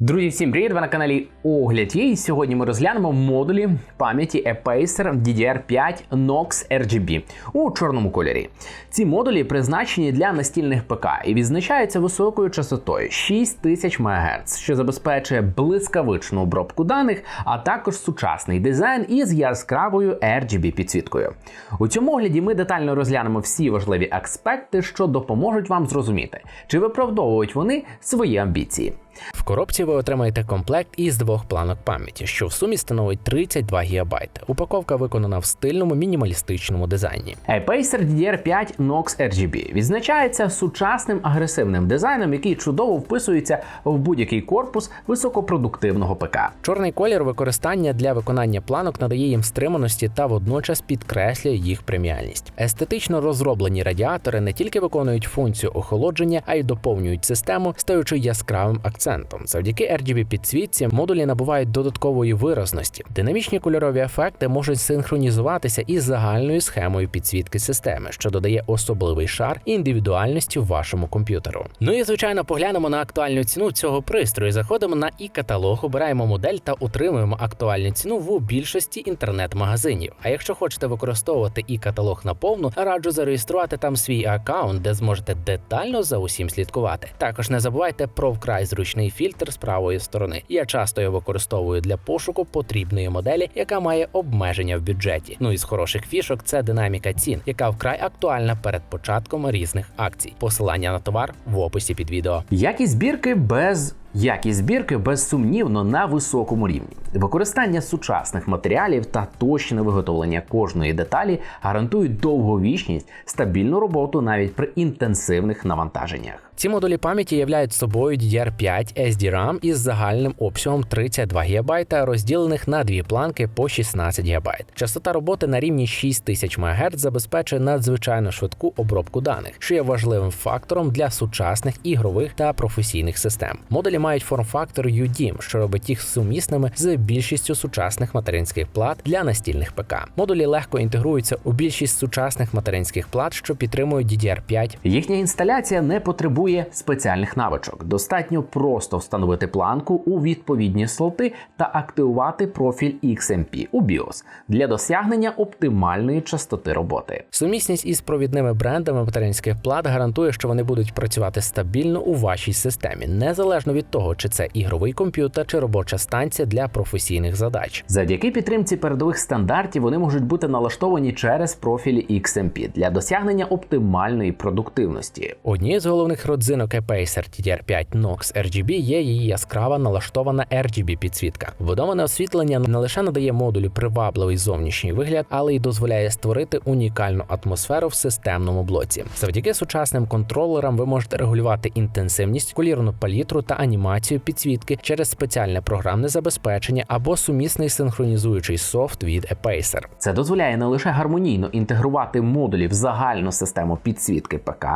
Друзі, всім привіт! Ви на каналі Огляд є. І сьогодні ми розглянемо модулі пам'яті Apacer DDR5 NOX RGB у чорному кольорі. Ці модулі призначені для настільних ПК і відзначаються високою частотою 6000 МГц, що забезпечує блискавичну обробку даних, а також сучасний дизайн із яскравою RGB підсвіткою. У цьому огляді ми детально розглянемо всі важливі аспекти, що допоможуть вам зрозуміти, чи виправдовують вони свої амбіції. В коробці ви отримаєте комплект із двох планок пам'яті, що в сумі становить 32 ГБ. Упаковка виконана в стильному мінімалістичному дизайні. Apacer DDR5 NOX RGB відзначається сучасним агресивним дизайном, який чудово вписується в будь-який корпус високопродуктивного ПК. Чорний колір використання для виконання планок надає їм стриманості та водночас підкреслює їх преміальність. Естетично розроблені радіатори не тільки виконують функцію охолодження, а й доповнюють систему, стаючи яскравим акцентом. Завдяки RGB підсвітці модулі набувають додаткової виразності. Динамічні кольорові ефекти можуть синхронізуватися із загальною схемою підсвітки системи, що додає особливий шар індивідуальності вашому комп'ютеру. Ну і звичайно, поглянемо на актуальну ціну цього пристрою. Заходимо на і каталог, обираємо модель та утримуємо актуальну ціну в більшості інтернет-магазинів. А якщо хочете використовувати і каталог наповну, раджу зареєструвати там свій аккаунт, де зможете детально за усім слідкувати. Також не забувайте про вкрай зручний фільтр з правої сторони. Я часто його використовую для пошуку потрібної моделі, яка має обмеження в бюджеті. Ну і з хороших фішок це динаміка цін, яка вкрай актуальна перед початком різних акцій. Посилання на товар в описі під відео. Якість збірки без Якість збірки безсумнівно на високому рівні. Використання сучасних матеріалів та точне виготовлення кожної деталі гарантують довговічність, стабільну роботу навіть при інтенсивних навантаженнях. Ці модулі пам'яті являють собою DDR5 SDRAM із загальним обсягом 32 ГБ, розділених на дві планки по 16 ГБ. Частота роботи на рівні 6000 МГц забезпечує надзвичайно швидку обробку даних, що є важливим фактором для сучасних ігрових та професійних систем. Модулі мають форм-фактор UDIM, що робить їх сумісними з більшістю сучасних материнських плат для настільних ПК. Модулі легко інтегруються у більшість сучасних материнських плат, що підтримують DDR5. Їхня інсталяція не потребує спеціальних навичок. Достатньо просто встановити планку у відповідні слоти та активувати профіль XMP у BIOS для досягнення оптимальної частоти роботи. Сумісність із провідними брендами материнських плат гарантує, що вони будуть працювати стабільно у вашій системі, незалежно від того, чи це ігровий комп'ютер чи робоча станція для професійних задач. Завдяки підтримці передових стандартів вони можуть бути налаштовані через профілі XMP для досягнення оптимальної продуктивності. Однією з головних родзинок Apacer TDR5 NOX RGB є її яскрава налаштована RGB підсвітка. Вдоване освітлення не лише надає модулю привабливий зовнішній вигляд, але й дозволяє створити унікальну атмосферу в системному блоці. Завдяки сучасним контролерам ви можете регулювати інтенсивність, колірну палітру та анімацію підсвітки через спеціальне програмне забезпечення або сумісний синхронізуючий софт від Apacer. Це дозволяє не лише гармонійно інтегрувати модулі в загальну систему підсвітки ПК,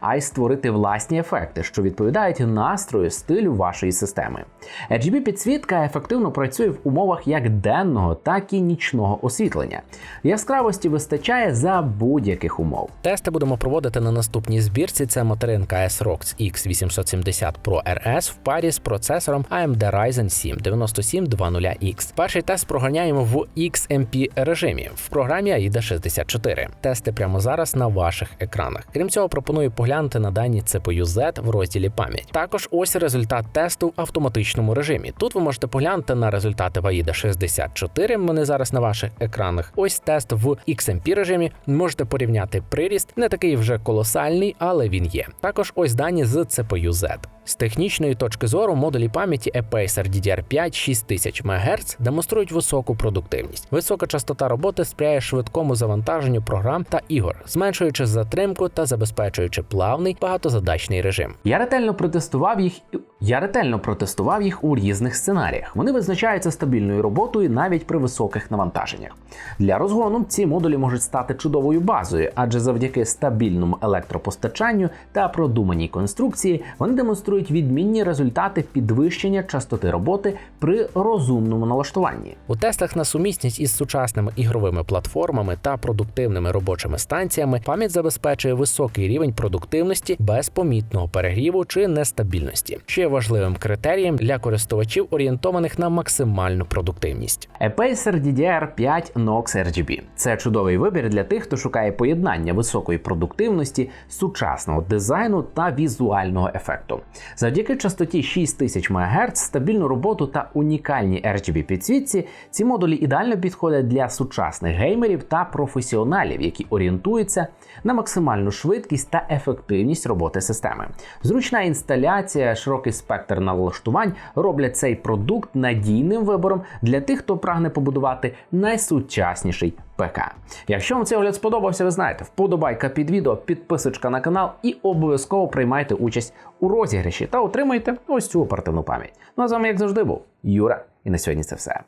а й створити власні ефекти, що відповідають настрою стилю вашої системи. RGB підсвітка ефективно працює в умовах як денного, так і нічного освітлення. Яскравості вистачає за будь-яких умов. Тести будемо проводити на наступній збірці. Це материнка S-ROX X870 Pro RS в парі з процесором AMD Ryzen 7 9720X. Перший тест проганяємо в XMP режимі в програмі AIDA 64. Тести прямо зараз на ваших екранах. Крім цього, пропоную поглянути на дані CPU Z в розділі пам'ять. Також ось результат тесту в автоматичному режимі. Тут ви можете поглянути на результати в AIDA 64. Вони зараз на ваших екранах. Ось тест в XMP режимі. Можете порівняти приріст, не такий вже колосальний, але він є. Також ось дані з CPU Z. З технічної точки зору модулі пам'яті ePacer DDR5 6000 МГц демонструють високу продуктивність. Висока частота роботи сприяє швидкому завантаженню програм та ігор, зменшуючи затримку та забезпечуючи плавний багатозадачний режим. Я ретельно протестував їх. Я ретельно протестував їх у різних сценаріях. Вони визначаються стабільною роботою навіть при високих навантаженнях. Для розгону ці модулі можуть стати чудовою базою, адже завдяки стабільному електропостачанню та продуманій конструкції вони демонструють відмінні результати підвищення частоти роботи при розумному налаштуванні. У тестах на сумісність із сучасними ігровими платформами та продуктивними робочими станціями пам'ять забезпечує високий рівень продуктивності без помітного перегріву чи нестабільності, є важливим критерієм для користувачів, орієнтованих на максимальну продуктивність. Apacer DDR5 Nox RGB – це чудовий вибір для тих, хто шукає поєднання високої продуктивності, сучасного дизайну та візуального ефекту. Завдяки частоті 6000 МГц, стабільну роботу та унікальній RGB підсвітці ці модулі ідеально підходять для сучасних геймерів та професіоналів, які орієнтуються на максимальну швидкість та ефективність роботи системи. Зручна інсталяція, широкий спектр налаштувань роблять цей продукт надійним вибором для тих, хто прагне побудувати найсучасніший ПК. Якщо вам цей огляд сподобався, ви знаєте, вподобайка під відео, підписочка на канал і обов'язково приймайте участь у розіграші та отримайте ось цю оперативну пам'ять. Ну а з вами, як завжди, був Юра, і на сьогодні це все.